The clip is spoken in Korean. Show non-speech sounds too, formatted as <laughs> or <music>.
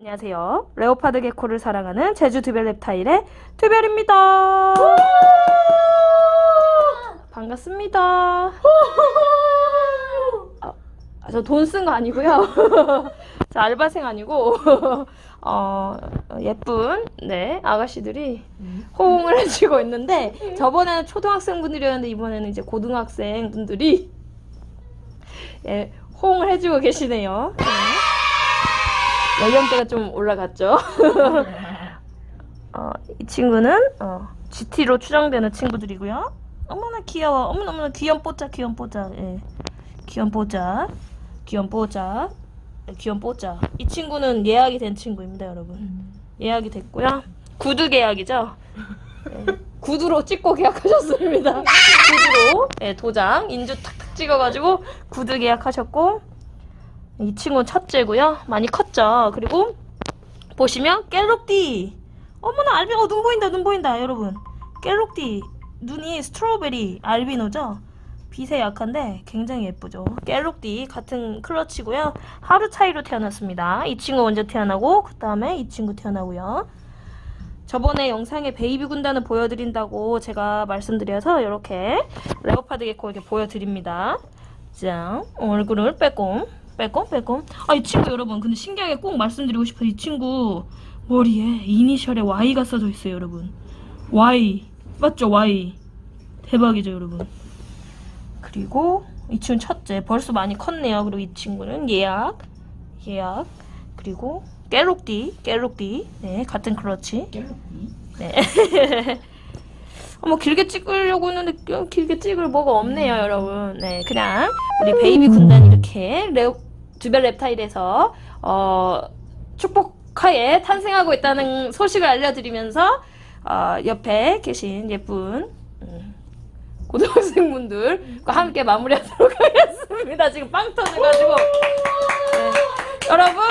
안녕하세요. 레오파드 게코를 사랑하는 제주 두별 랩타일의 두별입니다. 반갑습니다. 아, 저 돈 쓴 거 아니고요. <laughs> 저 알바생 아니고 <laughs> 어, 예쁜 네 아가씨들이 호응을 해주고 있는데 저번에는 초등학생 분들이었는데 이번에는 이제 고등학생 분들이 예, 호응을 해주고 계시네요. 네. 연령대가 좀 올라갔죠. <laughs> 어, 이 친구는 어, GT로 추정되는 친구들이고요. 어머나 귀여워. 어머나 어머나 귀염 뽀짜 귀염 뽀짜. 예. 귀염 뽀짜. 귀염 뽀짜. 예, 귀염 뽀짜. 이 친구는 예약이 된 친구입니다, 여러분. 예약이 됐고요. 구두 계약이죠. 예, 구두로 찍고 계약하셨습니다. <laughs> 구두로 예, 도장 인주 탁탁 찍어가지고 구두 계약하셨고 이 친구는 첫째고요. 많이 컸죠. 그리고 보시면 갤럭디. 어머나 알비노 눈 보인다 눈 보인다 여러분. 갤럭디 눈이 스트로베리 알비노죠. 빛에 약한데 굉장히 예쁘죠. 갤럭디 같은 클러치고요. 하루 차이로 태어났습니다. 이 친구 먼저 태어나고 그 다음에 이 친구 태어나고요. 저번에 영상에 베이비 군단을 보여드린다고 제가 말씀드려서 이렇게 레오파드 게코 이렇게 보여드립니다. 자, 얼굴을 빼꼼, 빼꼼, 빼꼼. 아, 이 친구 여러분, 근데 신기하게 꼭 말씀드리고 싶어요. 이 친구 머리에 이니셜에 Y가 써져 있어요, 여러분. Y. 맞죠, Y. 대박이죠, 여러분. 그리고 이 친구 첫째. 벌써 많이 컸네요. 그리고 이 친구는 예약, 예약. 그리고 갤록디, 갤록디. 네, 같은 클러치. 네. <laughs> 어, 뭐 길게 찍으려고 했는데 그 길게 찍을 뭐가 없네요, 여러분. 네, 그냥 우리 베이비 군단 이렇게 레오, 주변 랩타일에서 어, 축복하에 탄생하고 있다는 소식을 알려드리면서 어, 옆에 계신 예쁜 음, 고등학생분들과 함께 마무리하도록 <laughs> 하겠습니다. 지금 빵 터져가지고 네. 여러분